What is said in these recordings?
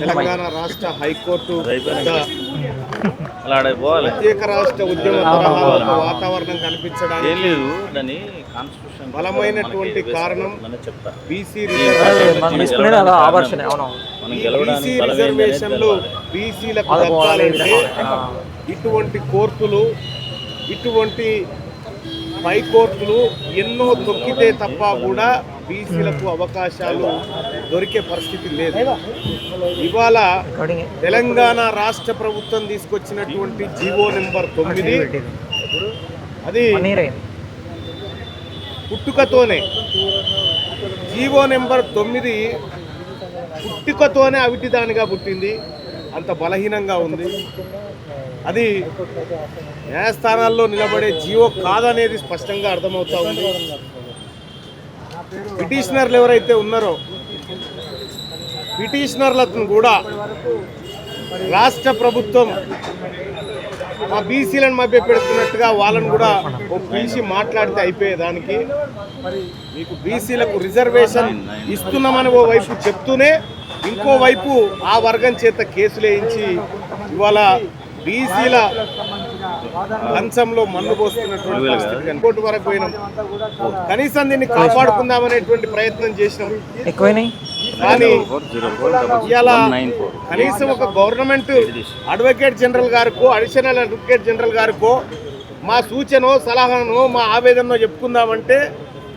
తెలంగాణ రాష్ట్ర హైకోర్టు ప్రత్యేక రాష్ట్ర ఉద్యమ వాతావరణం కనిపించడానికి లేదు కాన్స్టిట్యూషన్ బలమైనటువంటి కారణం చెప్తా. బీసీ రిజర్వేషన్లు. బీసీలకు దక్కాలంటే ఇటువంటి కోర్టులు ఇటువంటి పై కోర్టులు ఎన్నో తొక్కితే తప్ప కూడా బీసీలకు అవకాశాలు దొరికే పరిస్థితి లేదు. ఇవాళ తెలంగాణ రాష్ట్ర ప్రభుత్వం తీసుకొచ్చినటువంటి జీవో నెంబర్ తొమ్మిది. అది పుట్టుకతోనే. జీవో నెంబర్ తొమ్మిది పుట్టుకతోనే అవిటిదానిగా పుట్టింది. అంత బలహీనంగా ఉంది. అది న్యాయస్థానాల్లో నిలబడే జీవో కాదనేది స్పష్టంగా అర్థమవుతా ఉంది. పిటిషనర్లు ఎవరైతే ఉన్నారో పిటిషనర్లను కూడా రాష్ట్ర ప్రభుత్వం మా బీసీలను మభ్య పెడుతున్నట్టుగా వాళ్ళను కూడా ఓ పిలిచి మాట్లాడితే అయిపోయేదానికి. మీకు బీసీలకు రిజర్వేషన్ ఇస్తున్నామని ఓ వైపు చెప్తూనే ఇంకో వైపు ఆ వర్గం చేత కేసులు వేయించి ఇవాళ బీసీల లంచంలో మన్ను పోస్తున్నటువంటి పరిస్థితి కోర్టు వరకు పోయినాం. కనీసం దీన్ని కాపాడుకుందామనేటువంటి ప్రయత్నం చేసినాం. ఎక్కువైనాయి? కానీ ఫోర్ కనీసం ఒక గవర్నమెంట్ అడ్వకేట్ జనరల్ గారికో అడిషనల్ అడ్వకేట్ జనరల్ గారికో మా సూచనో సలహానో మా ఆవేదనో చెప్పుకుందామంటే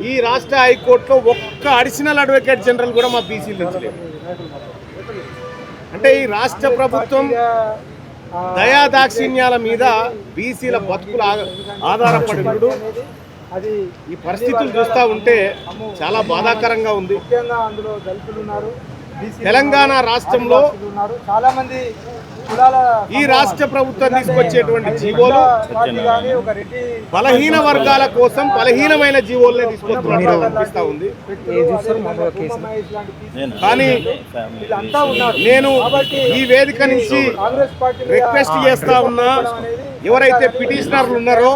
ఈ రాష్ట్ర హైకోర్టులో ఒక్క అడిషనల్ అడ్వకేట్ జనరల్ కూడా మా బీసీల అంటే ఈ రాష్ట్ర ప్రభుత్వం దయా దాక్షిణ్యాల మీద బీసీల బతుకులు ఆ- ఆధారపడి ఉండు. అది ఈ పరిస్థితులు చూస్తూ ఉంటే చాలా బాధాకరంగా ఉంది ముఖ్యంగా అందులో దళితులు ఉన్నారు బీసీ తెలంగాణ రాష్ట్రంలో చాలా మంది ఈ రాష్ట్ర ప్రభుత్వం తీసుకొచ్చేటువంటి జీవోలు బలహీన వర్గాల కోసం బలహీనమైన జీవోలనే తీసుకొస్తున్నట్టు అనిపిస్తా ఉంది. కానీ నేను ఈ వేదిక నుంచి కాంగ్రెస్ పార్టీ మీద రిక్వెస్ట్ చేస్తా ఉన్నా ఎవరైతే పిటిషనర్లు ఉన్నారో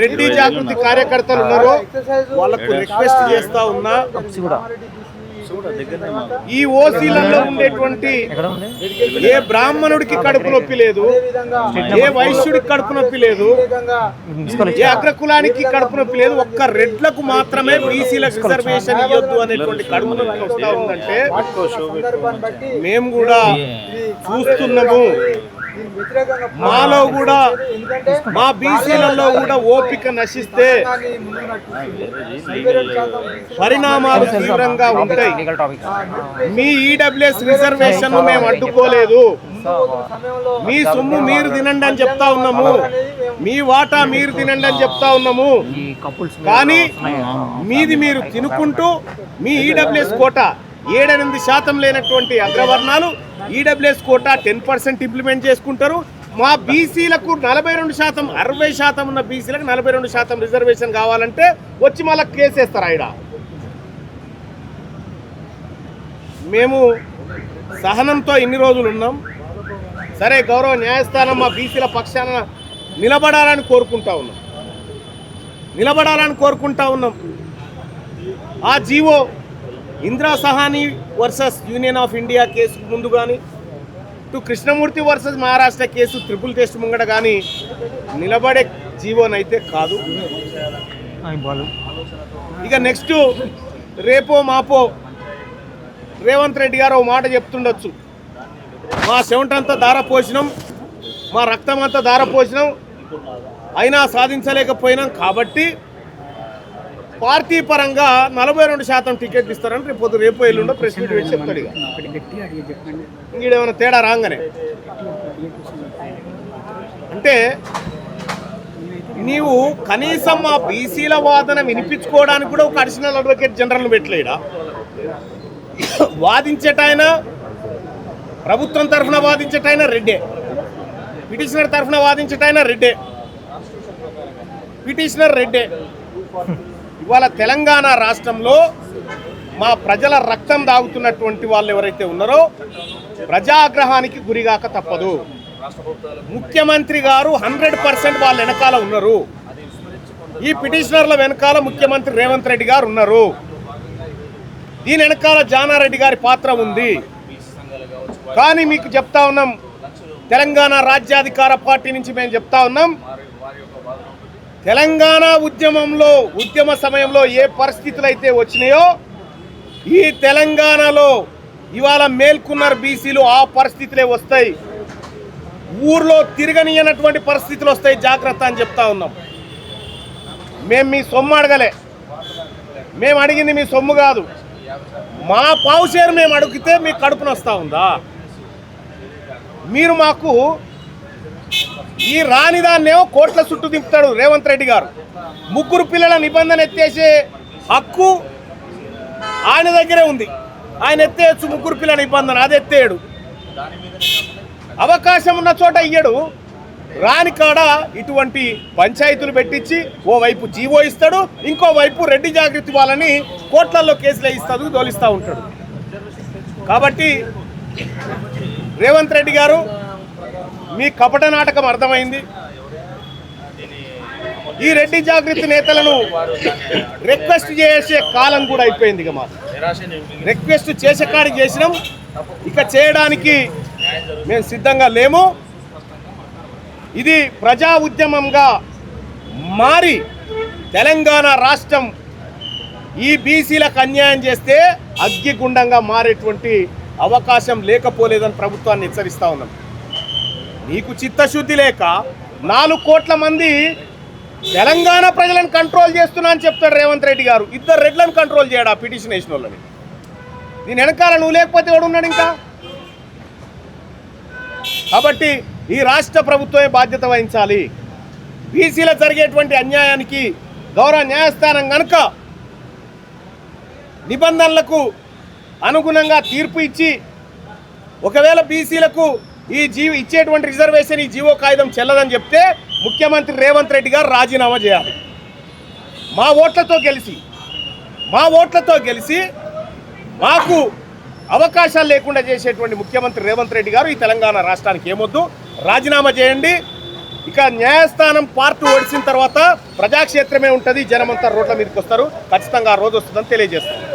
రెడ్డి జాగృతి కార్యకర్తలు ఉన్నారో వాళ్ళకు రిక్వెస్ట్ చేస్తా ఉన్నా ఈ ఓసీలలో ఉండేటువంటి ఏ బ్రాహ్మణుడికి కడుపు నొప్పి లేదు ఏ వైశ్యుడికి కడుపు నొప్పి లేదు ఏ అగ్రకులానికి కడుపు నొప్పి లేదు ఒక్క రెడ్లకు మాత్రమే బీసీలకు రిజర్వేషన్ ఇవ్వద్దు అనేటువంటి కడుపు నొప్పి వస్తా ఉందంటే మేము కూడా చూస్తున్నాము. మాలో కూడా మా బీసీలలో కూడా ఓపిక నశిస్తే పరిణామాలు తీవ్రంగా ఉంటాయి. మీ ఈడబ్ల్యూఎస్ రిజర్వేషన్ మేము అడ్డుకోలేదు. మీ సొమ్ము మీరు తినండి అని చెప్తా ఉన్నాము. మీ వాటా మీరు తినండి అని చెప్తా ఉన్నాము. కానీ మీది మీరు తినుకుంటూ మీ ఈడబ్ల్యూఎస్ కోట ఏడెనిమిది శాతం లేనటువంటి అగ్రవర్ణాలు EWS quota ten percent implement చేసుకుంటారు. మా బీసీలకు నలభై రెండు శాతం అరవై శాతం ఉన్న బీసీలకు నలభై రెండు శాతం రిజర్వేషన్ కావాలంటే వచ్చి మళ్ళీ కేసేస్తారు ఆయన. మేము సహనంతో ఇన్ని రోజులు ఉన్నాం. సరే గౌరవ న్యాయస్థానం మా బీసీల పక్షాన నిలబడాలని కోరుకుంటా ఉన్నాం. నిలబడాలని కోరుకుంటా ఉన్నాం. ఆ GO Indira Sawhney versus union of India case ముందు కానీ ఇటు Krishnamurthy versus Maharashtra case triple test ముంగట కానీ నిలబడే జీవోనైతే కాదు. ఇక నెక్స్ట్ రేపో మాపో రేవంత్ రెడ్డి గారు ఓ మాట చెప్తుండొచ్చు. మా సెవెంటంతా దార పోసినాం మా రక్తం అంతా దార పోసినాం అయినా సాధించలేకపోయినాం కాబట్టి పార్టీ పరంగా నలభై రెండు శాతం టికెట్లు ఇస్తారని రేపు పొద్దు రేపు ఎల్లుండో ప్రెస్ మీట్ పెట్టి చెప్తాడు ఇక. ఇంకేమైనా తేడా రాగానే? అంటే నీవు కనీసం ఆ బీసీల వాదన వినిపించుకోవడానికి కూడా ఒక అడిషనల్ అడ్వకేట్ జనరల్ పెట్టలేడా? వాదించేటాయన ప్రభుత్వం తరఫున వాదించేటాయన రెడ్డే. పిటిషనర్ తరఫున వాదించేటాయన రెడ్డే. పిటిషనర్ రెడ్డే. ఇవాళ తెలంగాణ రాష్ట్రంలో మా ప్రజల రక్తం దాగుతున్నటువంటి వాళ్ళు ఎవరైతే ఉన్నారో ప్రజాగ్రహానికి గురిగాక తప్పదు. ముఖ్యమంత్రి గారు హండ్రెడ్ పర్సెంట్ వాళ్ళ వెనకాల ఉన్నారు. ఈ పిటిషనర్ల వెనకాల ముఖ్యమంత్రి రేవంత్ రెడ్డి గారు ఉన్నారు. దీని వెనకాల జానారెడ్డి గారి పాత్ర ఉంది. కానీ మీకు చెప్తా ఉన్నాం తెలంగాణ రాజ్యాధికార పార్టీ నుంచి మేము చెప్తా ఉన్నాం తెలంగాణ ఉద్యమంలో ఉద్యమ సమయంలో ఏ పరిస్థితులు అయితే వచ్చినాయో ఈ తెలంగాణలో ఇవాళ మేల్కొన్నారు బీసీలు ఆ పరిస్థితులే వస్తాయి. ఊర్లో తిరగనియనటువంటి పరిస్థితులు వస్తాయి జాగ్రత్త అని చెప్తా ఉన్నాం. మేము మీ సొమ్ము అడగలే. మేము అడిగింది మీ సొమ్ము కాదు. మా పావుచేరు మేము అడిగితే మీ కడుపునొస్తా ఉందా? మీరు మాకు ఈ రానిదాన్నేమో కోట్ల చుట్టూ దింపుతాడు రేవంత్ రెడ్డి గారు. ముగ్గురు పిల్లల నిబంధన ఎత్తేసే హక్కు ఆయన దగ్గరే ఉంది. ఆయన ఎత్తేయచ్చు ముగ్గురు పిల్లల నిబంధన అది ఎత్తేయడు. అవకాశం ఉన్న చోట ఇయ్యడు. రాని కాడ ఇటువంటి పంచాయతీలు పెట్టించి ఓ వైపు జీవో ఇస్తాడు ఇంకో వైపు రెడ్డి జాగ్రత్త వాళ్ళని కోట్లల్లో కేసులు ఇస్తాడు తోలిస్తూ ఉంటాడు. కాబట్టి రేవంత్ రెడ్డి గారు మీ కపట నాటకం అర్థమైంది? ఈ రెడ్డి జాగృతి నేతలను రిక్వెస్ట్ చేసే కాలం కూడా అయిపోయింది ఇక మాకు. రిక్వెస్ట్ చేసే కాడికి చేసినాం. ఇక చేయడానికి మేము సిద్ధంగా లేము. ఇది ప్రజా ఉద్యమంగా మారి తెలంగాణ రాష్ట్రం ఈ బీసీలకు అన్యాయం చేస్తే అగ్గిగుండంగా మారేటువంటి అవకాశం లేకపోలేదని ప్రభుత్వాన్ని హెచ్చరిస్తూ ఉన్నాం. నీకు చిత్తశుద్ధి లేక నాలుగు కోట్ల మంది తెలంగాణ ప్రజలను కంట్రోల్ చేస్తున్నా అని చెప్తాడు రేవంత్ రెడ్డి గారు. ఇద్దరు రెడ్లను కంట్రోల్ చేయడా పిటిషన్ వేసిన వాళ్ళని? దీని వెనకాల నువ్వు లేకపోతే ఎవడు ఉన్నాడు ఇంకా? కాబట్టి ఈ రాష్ట్ర ప్రభుత్వమే బాధ్యత వహించాలి. బీసీలో జరిగేటువంటి అన్యాయానికి గౌరవ న్యాయస్థానం కనుక నిబంధనలకు అనుగుణంగా తీర్పు ఇచ్చి ఒకవేళ బీసీలకు ఈ జీవి ఇచ్చేటువంటి రిజర్వేషన్ ఈ జీవో కాగితం చెల్లదని చెప్తే ముఖ్యమంత్రి రేవంత్ రెడ్డి గారు రాజీనామా చేయాలి. మా ఓట్లతో గెలిచి మా ఓట్లతో గెలిచి మాకు అవకాశాలు లేకుండా చేసేటువంటి ముఖ్యమంత్రి రేవంత్ రెడ్డి గారు ఈ తెలంగాణ రాష్ట్రానికి ఏమొద్దు. రాజీనామా చేయండి. ఇక న్యాయస్థానం పార్టీ ఓడిసిన తర్వాత ప్రజాక్షేత్రమే ఉంటుంది. జనమంతా రోడ్ల మీదకి వస్తారు. ఖచ్చితంగా ఆ రోజు వస్తుందని తెలియజేస్తారు